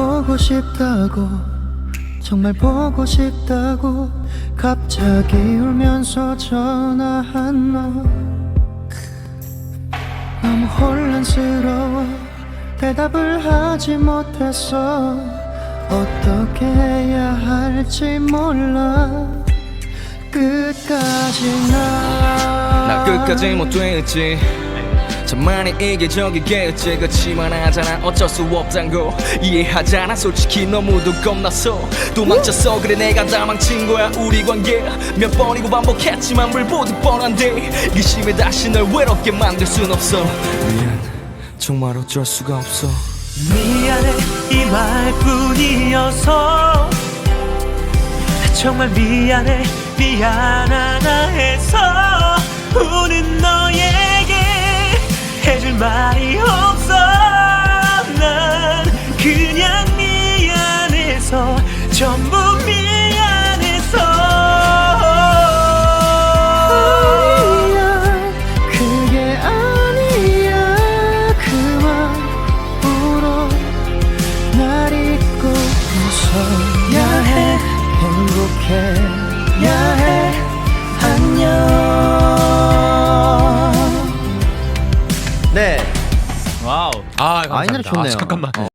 보고 싶다고 정말 보고 싶다고 갑자기 울면서 전화한 너. 너무 혼란스러워. 대답을 하지 못했어 어떻게 해야 할지 몰라. 끝까지 나 나 끝까지 못 되었지 천만이 이게 저기겠지 그치만 하잖아. 어쩔 수 없단 거 이해하잖아. 솔직히 너무도 겁나서. 도망쳤어 그래 내가 다 망친 거야 우리 관계. 몇 번이고 반복했지만 물 보듯 뻔한데. 의심에 다시 널 외롭게 만들 순 없어. 미안. 정말 어쩔 수가 없어. 미안해. 이 말뿐이어서. 정말 미안해. 미안하다 해서 말이 없어. 난 그냥 미안해서 전부 미안해서. 아니야 그게 아니야. 그만 울어. 날 잊고 웃어야 해. 행복해야 와우. 아, 아, 이 노래 감사합니다. 좋네요. 아, 잠깐만. 어.